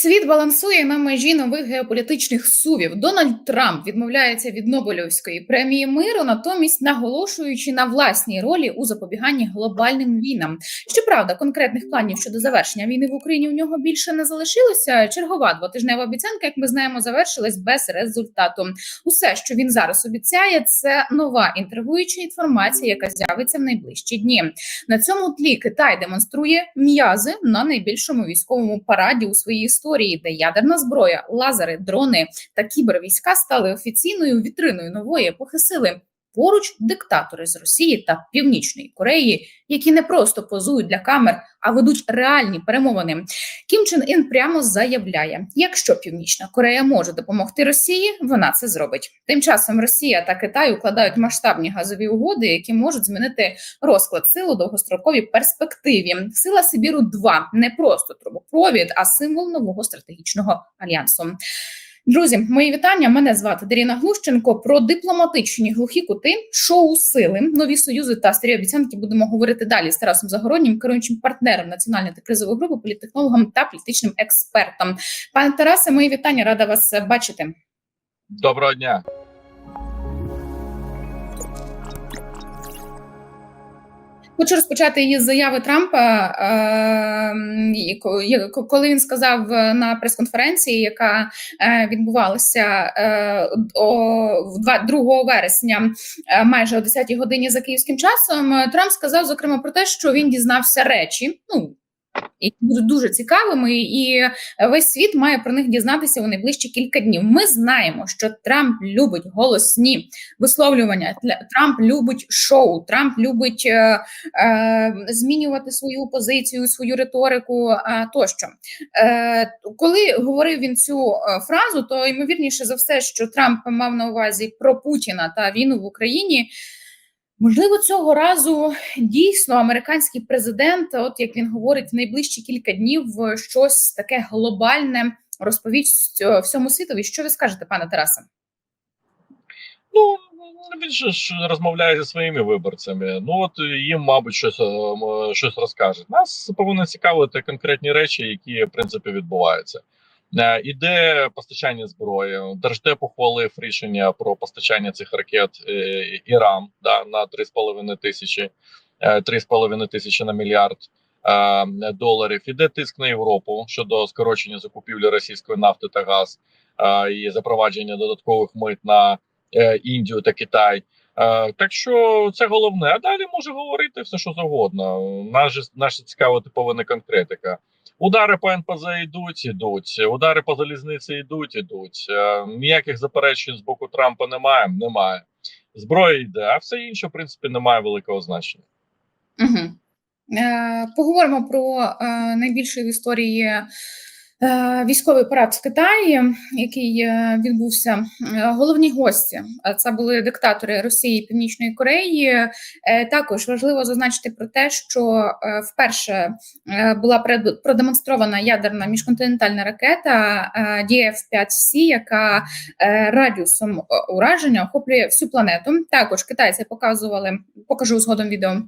Світ балансує на межі нових геополітичних сувів. Дональд Трамп відмовляється від Нобелівської премії миру, натомість наголошуючи на власній ролі у запобіганні глобальним війнам. Щоправда, конкретних планів щодо завершення війни в Україні у нього більше не залишилося. Чергова двотижнева обіцянка, як ми знаємо, завершилась без результату. Усе, що він зараз обіцяє, це нова інтригуюча інформація, яка з'явиться в найближчі дні. На цьому тлі Китай демонструє м'язи на найбільшому військовому параді у своїй історії, де ядерна зброя, лазери, дрони та кібервійська стали офіційною вітриною нової епохи сили. Поруч диктатори з Росії та Північної Кореї, які не просто позують для камер, а ведуть реальні перемовини. Кім Чен Ін прямо заявляє: якщо Північна Корея може допомогти Росії, вона це зробить. Тим часом Росія та Китай укладають масштабні газові угоди, які можуть змінити розклад сил у довгостроковій перспективі. Сила Сибіру 2 не просто трубопровід, а символ нового стратегічного альянсу. Друзі, мої вітання. Мене звати Даріна Глущенко. Про дипломатичні глухі кути, шоу сили, нові союзи та старі обіцянки будемо говорити далі з Тарасом Загороднім, керуючим партнером національної та кризової групи, політтехнологом та політичним експертом. Пане Тарасе, мої вітання, рада вас бачити. Доброго дня. Хочу розпочати із заяви Трампа, е, коли він сказав на прес-конференції, яка е, відбувалася е, 2 вересня, е, майже о 10-й годині за київським часом. Трамп сказав зокрема про те, що він дізнався речі. Ну які будуть дуже цікавими, і весь світ має про них дізнатися у найближчі кілька днів. Ми знаємо, що Трамп любить голосні висловлювання. Трамп любить шоу. Трамп любить е, е, змінювати свою позицію, свою риторику. Е, тощо, Е, коли говорив він цю е, фразу, то ймовірніше за все, що Трамп мав на увазі про Путіна та війну в Україні. Можливо, цього разу дійсно американський президент, от як він говорить, в найближчі кілька днів щось таке глобальне розповість всьому світові. Що ви скажете, пане Тарасе? Ну він ж розмовляє зі своїми виборцями. Ну от їм, мабуть, щось щось розкаже. Нас повинні цікавити конкретні речі, які в принципі відбуваються. Е, іде постачання зброї. Держдеп ухвалив рішення про постачання цих ракет е, Іран да, на 3,5 тисячі 3,5 е, тисячі на мільярд доларів. Іде тиск на Європу щодо скорочення закупівлі російської нафти та газ і запровадження додаткових мит на Індію та Китай. Так що це головне. А далі може говорити все, що завгодно. Нас наша цікава типована конкретика. Удари по НПЗ йдуть, ідуть. Удари по залізниці йдуть, ідуть. Е, ніяких заперечень з боку Трампа немає. Немає зброя йде, а все інше, в принципі, не має великого значення. Угу. Поговоримо про е, найбільше в історії. Е, військовий парад в Китаї, який е, відбувся, е, головні гості це були диктатори Росії і Північної Кореї. Також важливо зазначити про те, що вперше була продемонстрована ядерна міжконтинентальна ракета DF-5C, яка радіусом ураження охоплює всю планету. Також китайці показували, покажу згодом відео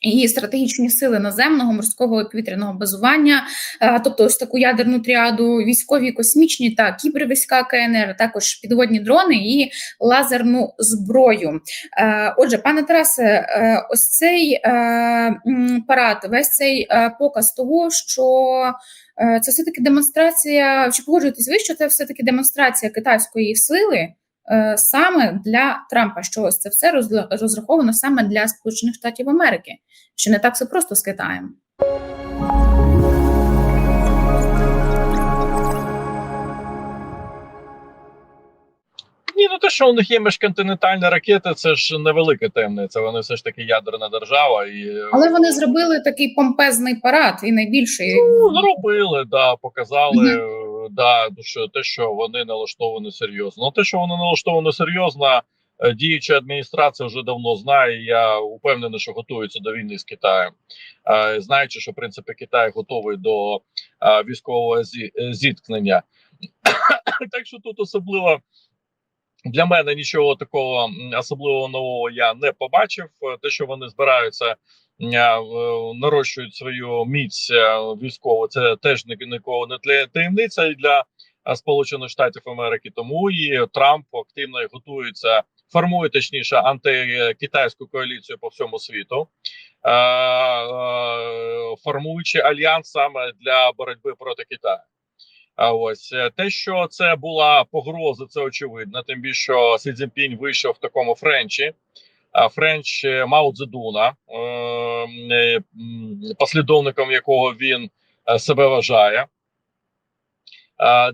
і стратегічні сили наземного, морського і повітряного базування, е, тобто ось таку ядерну тріаду, військові, космічні та кібервійська КНР, також підводні дрони і лазерну зброю. Е, отже, пане Тарасе, е, ось цей парад, весь цей показ того, що це все таки демонстрація. Чи погоджуєтесь ви, що це все таки демонстрація китайської сили? Е, саме для Трампа, що ось це все розраховано саме для Сполучених Штатів Америки, що не так все просто з Китаєм. Те, що у них є міжконтинентальні ракети, це ж невелика таємниця. Вони все ж таки ядерна держава, і але вони зробили такий помпезний парад і найбільший Ну, зробили, да, показали. -hmm да, що те, що вони налаштовані серйозно. Ну, те, що вони налаштовані серйозно, е, діюча адміністрація вже давно знає. Я упевнений, що готується до війни з Китаєм, е, знаючи, що в принципі Китай готовий до е, військового зіткнення. Так що тут особливо. Для мене нічого такого особливого нового я не побачив. Те, що вони збираються е, нарощують свою міць е, військову. Це теж ні- нікого не тле- таємниця і для е, Сполучених Штатів Америки. Тому і Трамп активно готується, формує точніше антикитайську коаліцію по всьому світу, е, е, формуючи альянс саме для боротьби проти Китаю. А ось е, те, що це була погроза, це очевидно. Тим більше що Сі Цзіньпінь вийшов в такому френчі. А Френч е, Мао Цзедуна, е, послідовником якого він себе вважає.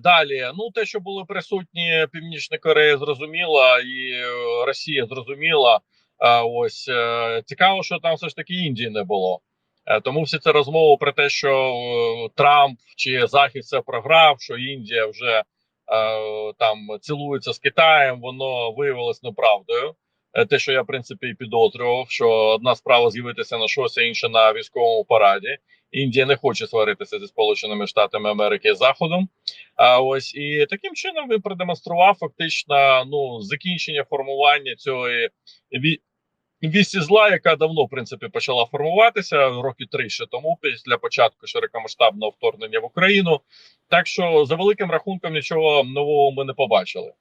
Далі, ну те, що були присутні Північна Корея, зрозуміло, і Росія зрозуміла. Ось цікаво, що там все ж таки Індії не було. Е, Тому всі це розмови про те, що е, Трамп чи Захід це програв, що Індія вже е, там цілується з Китаєм, воно виявилось неправдою. Те, що я в принципі і підозрював, що одна справа з'явитися на щось, а інша на військовому параді. Індія не хоче сваритися зі Сполученими Штатами Америки і Заходом. А ось і таким чином він продемонстрував фактично ну закінчення формування цієї вісі зла, яка давно в принципі почала формуватися роки три ще тому, після початку широкомасштабного вторгнення в Україну. Так що за великим рахунком нічого нового ми не побачили.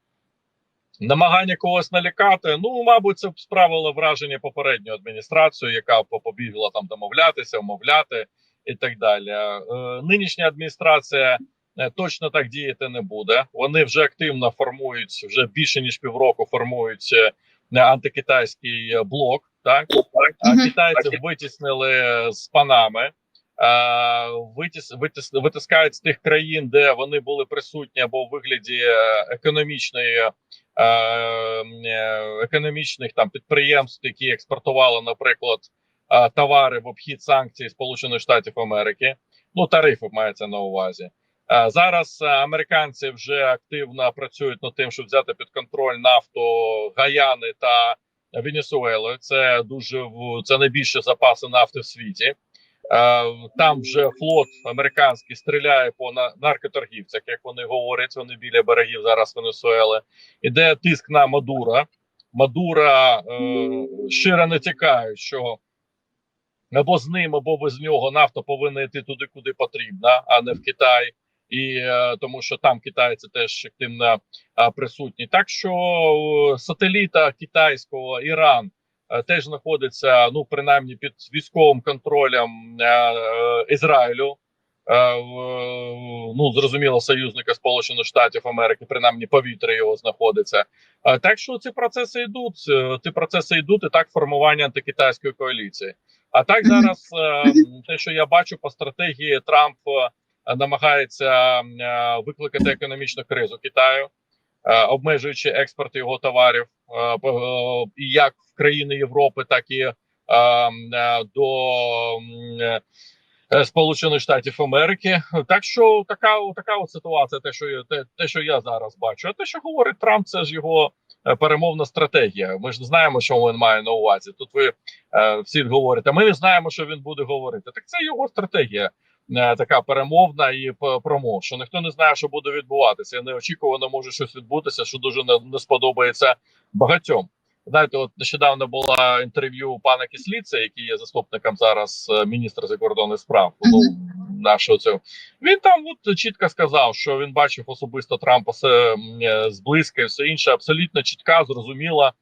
Намагання когось налякати, ну мабуть, це справило враження попередньої адміністрації, яка побігла там домовлятися, умовляти і так далі. Е, нинішня адміністрація е, точно так діяти не буде. Вони вже активно формують вже більше ніж півроку. Формують е, антикитайський е, блок. Так а китайців витіснили з панами. Витіс, витіс, витискають з тих країн, де вони були присутні або в вигляді е, економічної е, економічних там підприємств, які експортували, наприклад, товари в обхід санкцій Сполучених Штатів Америки. Ну тарифи мається на увазі. Е, Зараз е, американці вже активно працюють над тим, щоб взяти під контроль нафту Гаяни та Венесуели. Це дуже це найбільші запаси нафти в світі. Е, Там вже флот американський стріляє по наркоторгівцях, як вони говорять. Вони біля берегів зараз Венесуели. Іде тиск на Мадура. Мадура е, щиро натякають, що або з ним, або без нього нафта повинна йти туди, куди потрібна, а не в Китай. І е, тому, що там китайці теж активно е, присутні. Так що сателіта китайського Іран е, теж знаходиться, ну принаймні під військовим контролем Ізраїлю. Ну зрозуміло, союзника Сполучених Штатів Америки, принаймні повітря його знаходиться. Так що ці процеси йдуть. Ці процеси йдуть і так формування антикитайської коаліції. А так зараз те, що я бачу по стратегії, Трамп е, намагається е, викликати економічну кризу Китаю, е, обмежуючи експорт його товарів по- е, і як в країни Європи, так і до Сполучених Штатів Америки. Так що така, така от ситуація, те, що те, те, що я зараз бачу. А те, що говорить Трамп, це ж його перемовна стратегія. Ми ж не знаємо, що він має на увазі. Тут ви всі говорите, ми не знаємо, що він буде говорити. Так це його стратегія. Е, Така перемовна і промов, що ніхто не знає, що буде відбуватися. І неочікувано може щось відбутися, що дуже не, не сподобається багатьом. Знаєте, от нещодавно було інтерв'ю пана Кисліця, який є заступником зараз е, міністра закордонних справ. Ну нашого цього він там от чітко сказав, що він бачив особисто Трампа е, зблизька і все інше. Абсолютно чітка, зрозуміла,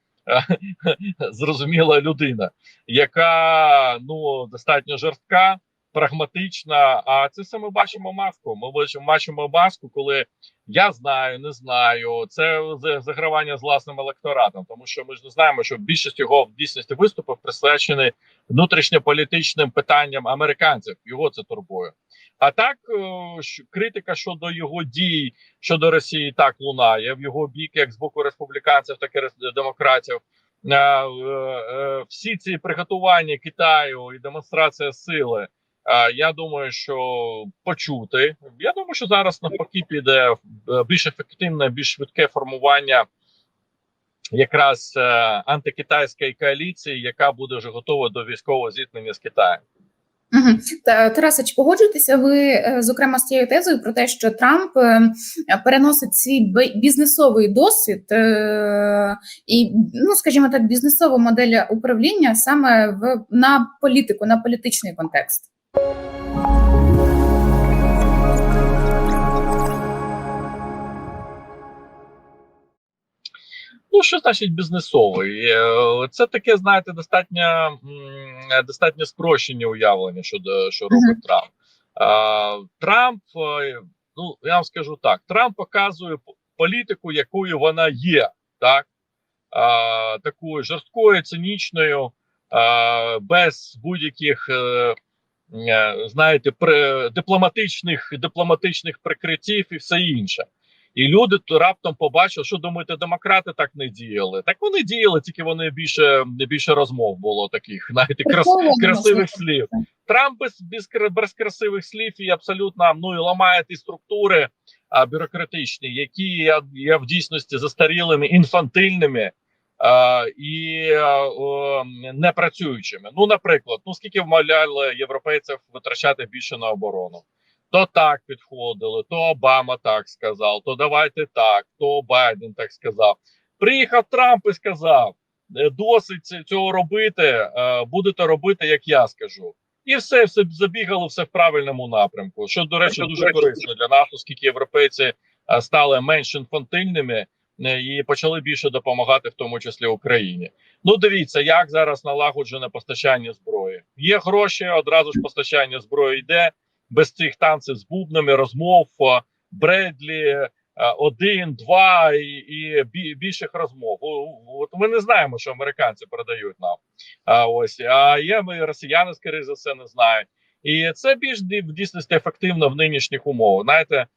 зрозуміла людина, яка ну достатньо жорстка, прагматична. А це все ми бачимо маску. Ми бачимо, маску, коли я знаю, не знаю. Це за- загравання з власним електоратом, тому що ми ж не знаємо, що більшість його в дійсності виступів присвячені внутрішньополітичним питанням американців. Його це турбує. А так е, критика щодо його дій щодо Росії так лунає в його бік, як з боку республіканців, так і демократів. Е, е, Всі ці приготування Китаю і демонстрація сили. Я думаю, що почути. Я думаю, що зараз навпаки піде е, більш ефективне, більш швидке формування якраз е, антикитайської коаліції, яка буде вже готова до військового зіткнення з Китаєм. Угу. Тараса, чи погоджуєтеся ви е, зокрема з тією тезою про те, що Трамп переносить свій бізнесовий досвід і, ну скажімо так, бізнесову модель управління саме в на політику, на політичний контекст? Ну, що значить бізнесовий? Е, Це таке, знаєте, достатньо достатньо спрощені уявлення, щодо що робить Трамп. Е, Трамп, е, ну я вам скажу так: Трамп показує політику, якою вона є, так Е, такою жорсткою, цинічною, е, без будь-яких. Е, Знаєте, при, дипломатичних дипломатичних прикриттів і все інше. І люди то раптом побачили, що думаєте, демократи так не діяли. Так вони діяли, тільки вони більше більше розмов було таких, знаєте, крас, красивих слів. Трамп без, без, без красивих слів і абсолютно ну і ламає ті структури а, бюрократичні, які є, є в дійсності застарілими, інфантильними. А, і а, о, непрацюючими. Ну, наприклад, ну скільки вмовляли європейців витрачати більше на оборону, то так підходили, то Обама так сказав, то давайте так, то Байден так сказав. Приїхав Трамп і сказав: «Е, досить цього робити, е, будете робити, як я скажу. І все, все забігало все в правильному напрямку. Що, до речі, дуже корисно для нас, оскільки європейці е, стали менш інфантильними е, і почали більше допомагати, в тому числі Україні. Ну, дивіться, як зараз налагоджене постачання зброї. Є гроші, одразу ж постачання зброї йде без цих танців з бубнами, розмов, е, Бредлі, е, один, два і, і більших розмов. От ми не знаємо, що американці передають нам. А ось а є ми росіяни, скоріше за все, не знають. І це більш в дійсності ефективно в нинішніх умовах. Знаєте, е,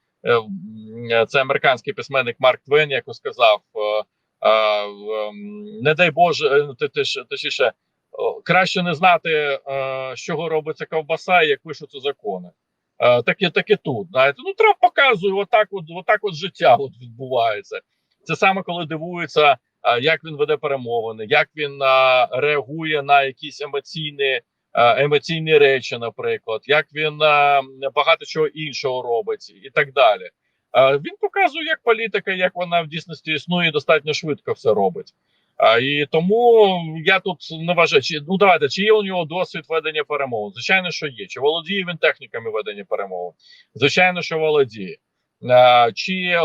це американський письменник Марк Твен, як сказав. е, е, ем, Не дай Боже, е, ти точніше, краще не знати, е, з чого робиться ковбаса, і як пишуться закони. Е, Так і, так і тут. Знаєте, ну Трамп показує, отак, от, отак от життя от відбувається. Це саме коли дивується, е, як він веде перемовини, як він е, реагує на якісь емоційні, е, емоційні речі, наприклад, як він е, багато чого іншого робить, і так далі. Він показує, як політика, як вона в дійсності існує, достатньо швидко все робить. А, і тому я тут не вважаю, чи ну давайте, чи є у нього досвід ведення перемовин? Звичайно, що є. Чи володіє він техніками ведення перемовин? Звичайно, що володіє. А, чи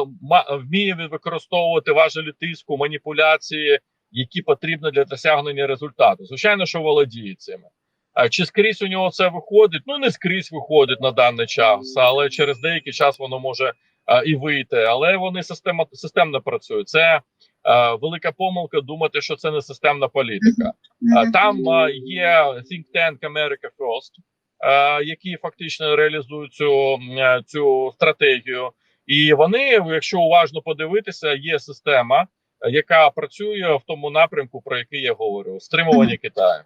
вміє він використовувати важелі тиску, маніпуляції, які потрібні для досягнення результату? Звичайно, що володіє цими. А чи скрізь у нього це виходить? Ну не скрізь виходить на даний час, але через деякий час воно може і вийти. Але вони система, системно працюють. Це велика помилка думати, що це не системна політика. А Там є think tank America First, які фактично реалізують цю, цю стратегію. І вони, якщо уважно подивитися, є система, яка працює в тому напрямку, про який я говорю: стримування Китаю.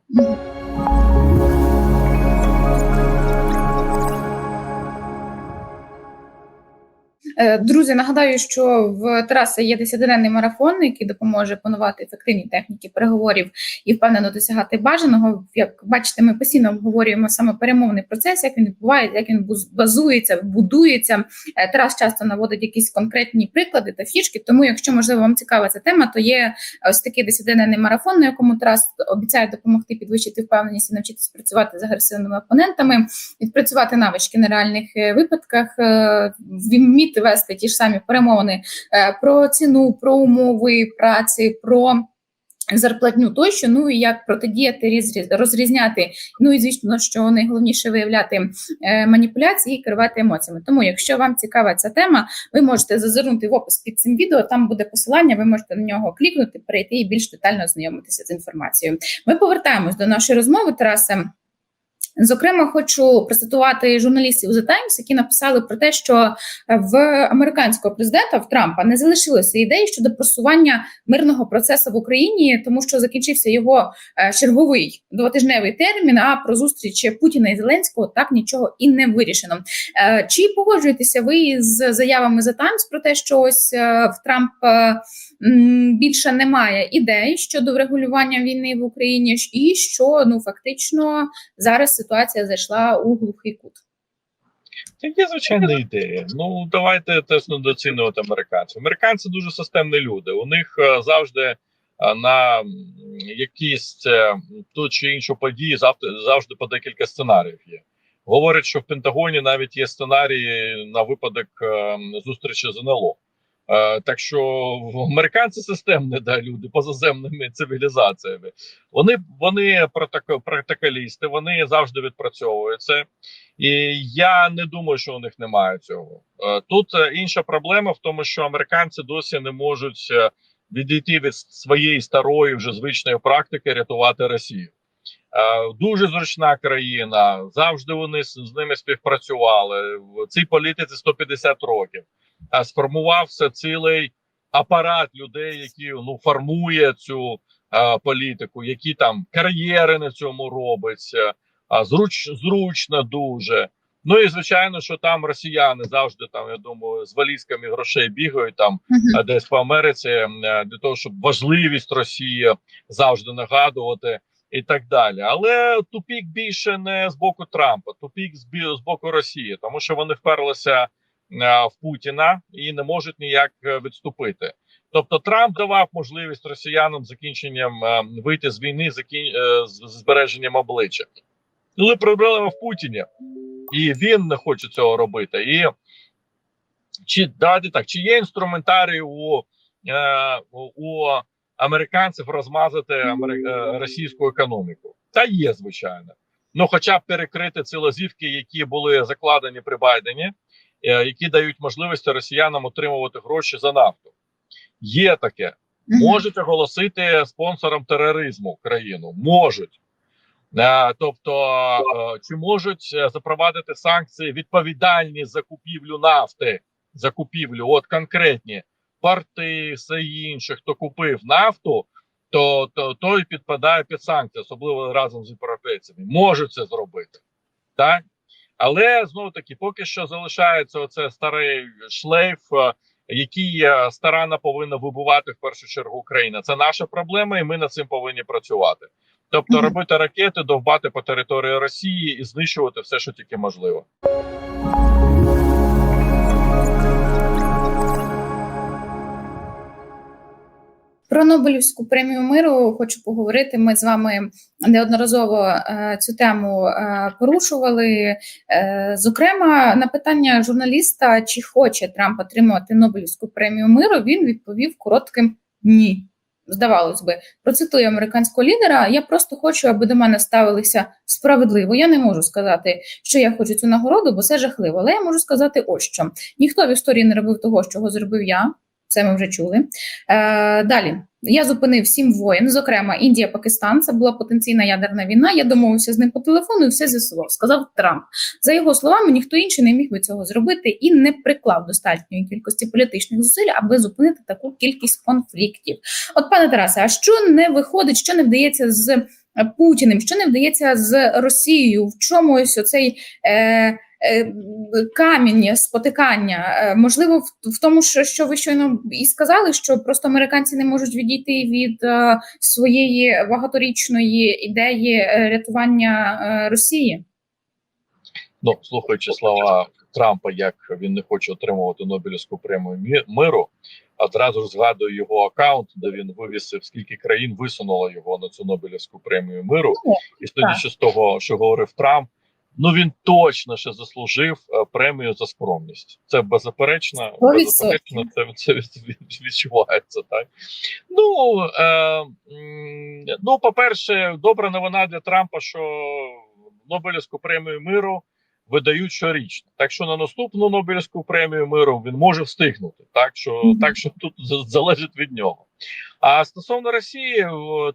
Друзі, нагадаю, що в Тараса є десятиденний марафон, який допоможе панувати ефективні техніки переговорів і впевнено досягати бажаного. Як бачите, ми постійно обговорюємо саме перемовний процес, як він відбувається, як він базується, будується. Е, Тарас часто наводить якісь конкретні приклади та фішки. Тому, якщо можливо вам цікава ця тема, то є ось такий десятиденний марафон, на якому Тарас обіцяє допомогти підвищити впевненість і навчитись працювати з агресивними опонентами, відпрацювати навички на реальних е, випадках, е, вміти вести ті ж самі перемовини е, про ціну, про умови праці, про зарплатню тощо, ну і як протидіяти розрізняти. Ну і звісно, що найголовніше виявляти е, маніпуляції і керувати емоціями. Тому, якщо вам цікава ця тема, ви можете зазирнути в опис під цим відео. Там буде посилання. Ви можете на нього клікнути, перейти і більш детально ознайомитися з інформацією. Ми повертаємось до нашої розмови, Тарасе. Зокрема, хочу процитувати журналістів The Times, які написали про те, що в американського президента в Трампа не залишилося ідей щодо просування мирного процесу в Україні, тому що закінчився його е, черговий двотижневий термін. А про зустріч Путіна і Зеленського так нічого і не вирішено. Е, Чи погоджуєтеся ви з заявами The Times про те, що ось е, в Трампа м, більше немає ідей щодо врегулювання війни в Україні, і що ну фактично зараз ситуація зайшла у глухий кут? Це є звичайна ідея. Ну давайте теж недооцінювати американців. Американці дуже системні люди. У них е, завжди е, на якісь е, ту чи іншу подію завжди, по декілька сценаріїв є. Говорять, що в Пентагоні навіть є сценарії на випадок е, зустрічі з НЛО. Так що американці системні да, люди позаземними цивілізаціями. Вони вони протоко- протоколісти, вони завжди відпрацьовують це. І я не думаю, що у них немає цього. Тут е, інша проблема в тому, що американці досі не можуть е, відійти від своєї старої вже звичної практики рятувати Росію. Дуже зручна країна. Завжди вони з ними співпрацювали. В цій політиці 150 років. А сформувався цілий апарат людей, які ну формує цю е, політику, які там кар'єри на цьому робить. е, а зруч, зручно дуже. Ну і звичайно, що там росіяни завжди там, я думаю, з валізками грошей бігають там а десь по Америці е, для того, щоб важливість Росії завжди нагадувати і так далі. Але тупік більше не з боку Трампа, тупік з, боку Росії, тому що вони вперлися е, в Путіна і не можуть ніяк е, відступити. Тобто Трамп давав можливість росіянам закінченням е, вийти з війни закін... е, з збереженням обличчя. Але проблема в Путіні, і він не хоче цього робити. І чи давайте так, чи є інструментарій у, е, у, американців розмазати е, російську економіку? Та є, звичайно. Ну, хоча б перекрити ці лазівки, які були закладені при Байдені, е, які дають можливості росіянам отримувати гроші за нафту. Є таке. Можуть оголосити спонсором тероризму країну. Можуть. Е, Тобто, е, чи можуть е, запровадити санкції відповідальні за купівлю нафти, за купівлю, от конкретні порти, все інше, хто купив нафту, то, то той підпадає під санкції, особливо разом з європейцями. Можуть це зробити. Так? Але знову таки, поки що залишається оце старий шлейф, е, який старана старанно повинна вибувати в першу чергу Україна. Це наша проблема, і ми над цим повинні працювати. Тобто робити ракети, довбати по території Росії і знищувати все, що тільки можливо. Про Нобелівську премію миру хочу поговорити. Ми з вами неодноразово е, цю тему е, порушували. Е, зокрема, на питання журналіста, чи хоче Трамп отримувати Нобелівську премію миру, він відповів коротким ні. Здавалось би, процитую американського лідера. Я просто хочу, аби до мене ставилися справедливо. Я не можу сказати, що я хочу цю нагороду, бо це жахливо. Але я можу сказати, ось що ніхто в історії не робив того, чого зробив я. Це ми вже чули. Е, далі я зупинив сім воєн, зокрема Індія, Пакистан. Це була потенційна ядерна війна. Я домовився з ним по телефону і все з'ясував. Сказав Трамп. За його словами, ніхто інший не міг би цього зробити і не приклав достатньої кількості політичних зусиль, аби зупинити таку кількість конфліктів. От, пане Тарасе, а що не виходить, що не вдається з Путіним, що не вдається з Росією? В чому ось оцей е, камінь спотикання? Е, можливо, в, тому, що, ви щойно і сказали, що просто американці не можуть відійти від е, своєї багаторічної ідеї е, рятування е, Росії. Ну, слухаючи слова Трампа, як він не хоче отримувати Нобелівську премію мі- миру, одразу ж згадую його аккаунт, де він вивісив, скільки країн висунуло його на цю Нобелівську премію миру. І судячи з того, що говорив Трамп, ну він точно ще заслужив е, премію за скромність. Це беззаперечно, беззаперечно це, це від- від- відчувається. Так ну, е, ну, по-перше, добра новина для Трампа, що Нобелівську премію миру видають щорічно. Так що на наступну Нобелівську премію миру він може встигнути. Так що, так що тут залежить від нього. А стосовно Росії,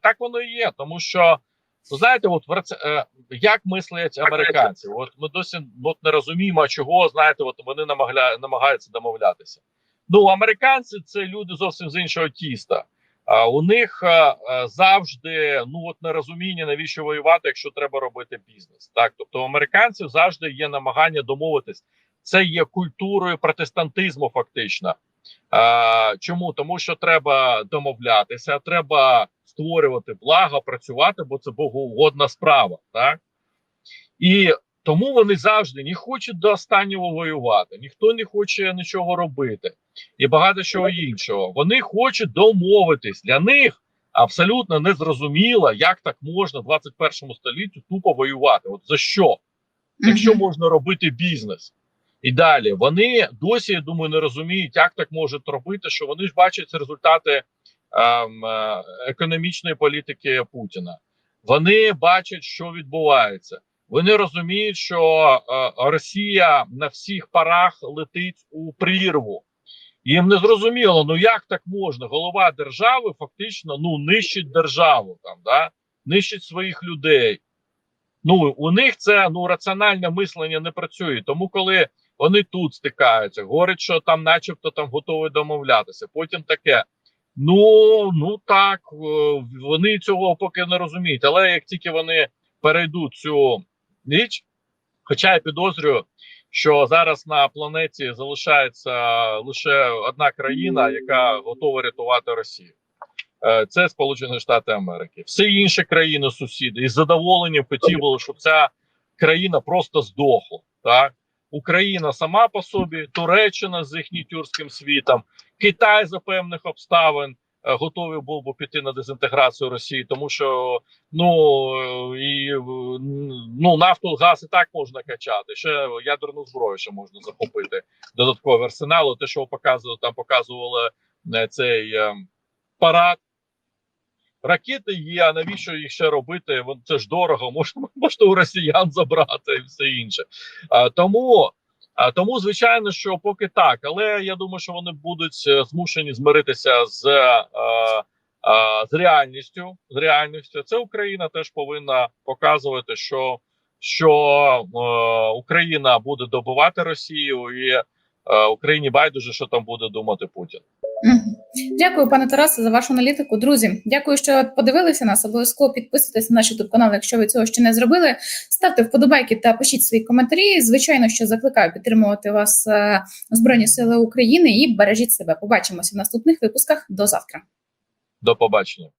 так воно і є, тому що. Ви знаєте, от е, як мислять американці? От ми досі от не розуміємо, чого знаєте, от вони намагля, намагаються домовлятися. Ну, американці це люди зовсім з іншого тіста. А у них е, е, завжди ну от нерозуміння, навіщо воювати, якщо треба робити бізнес. Так, тобто у американців завжди є намагання домовитись. Це є культурою протестантизму, фактично. А, чому? Тому що треба домовлятися, треба створювати благо, працювати, бо це богоугодна справа. Так? І тому вони завжди не хочуть до останнього воювати, ніхто не хоче нічого робити і багато чого іншого. Вони хочуть домовитись. Для них абсолютно незрозуміло, як так можна в 21 столітті тупо воювати. От за що? Якщо можна робити бізнес. І далі вони досі, я думаю, не розуміють, як так можуть робити, що вони ж бачать результати економічної політики Путіна. Вони бачать, що відбувається. Вони розуміють, що е, Росія на всіх парах летить у прірву. Їм не зрозуміло, ну як так можна? Голова держави фактично ну нищить державу там, да? нищить своїх людей. Ну у них це ну раціональне мислення не працює. Тому коли вони тут стикаються, говорять, що там, начебто, там готові домовлятися. Потім таке. Ну ну так, е, вони цього поки не розуміють. Але як тільки вони перейдуть цю річ, хоча я підозрюю, що зараз на планеті залишається лише одна країна, яка готова рятувати Росію. Е, Це Сполучені Штати Америки. Всі інші країни сусіди із задоволенням хотіли, щоб ця країна просто здохла. Так Україна сама по собі, Туреччина з їхнім тюркським світом, Китай за певних обставин е, готовий був би піти на дезінтеграцію Росії, тому що ну і ну нафту, газ і так можна качати. Ще ядерну зброю ще можна захопити додатковий арсенал. Те, що показували, там показували е, цей е, парад. Ракети є, а навіщо їх ще робити? Це ж дорого, можна, можна у росіян забрати і все інше. А, тому, а, тому, звичайно, що поки так, але я думаю, що вони будуть е, змушені змиритися з, а, а, з реальністю. З реальністю. Це Україна теж повинна показувати, що, що е, Україна буде добивати Росію, і е, Україні байдуже, що там буде думати Путін. Дякую, пане Тарасе, за вашу аналітику. Друзі, дякую, що подивилися нас. Обов'язково підписуйтесь на наш youtube канал, якщо ви цього ще не зробили. Ставте вподобайки та пишіть свої коментарі. Звичайно, що закликаю підтримувати вас е, Збройні Сили України і бережіть себе. Побачимося в наступних випусках. До завтра. До побачення.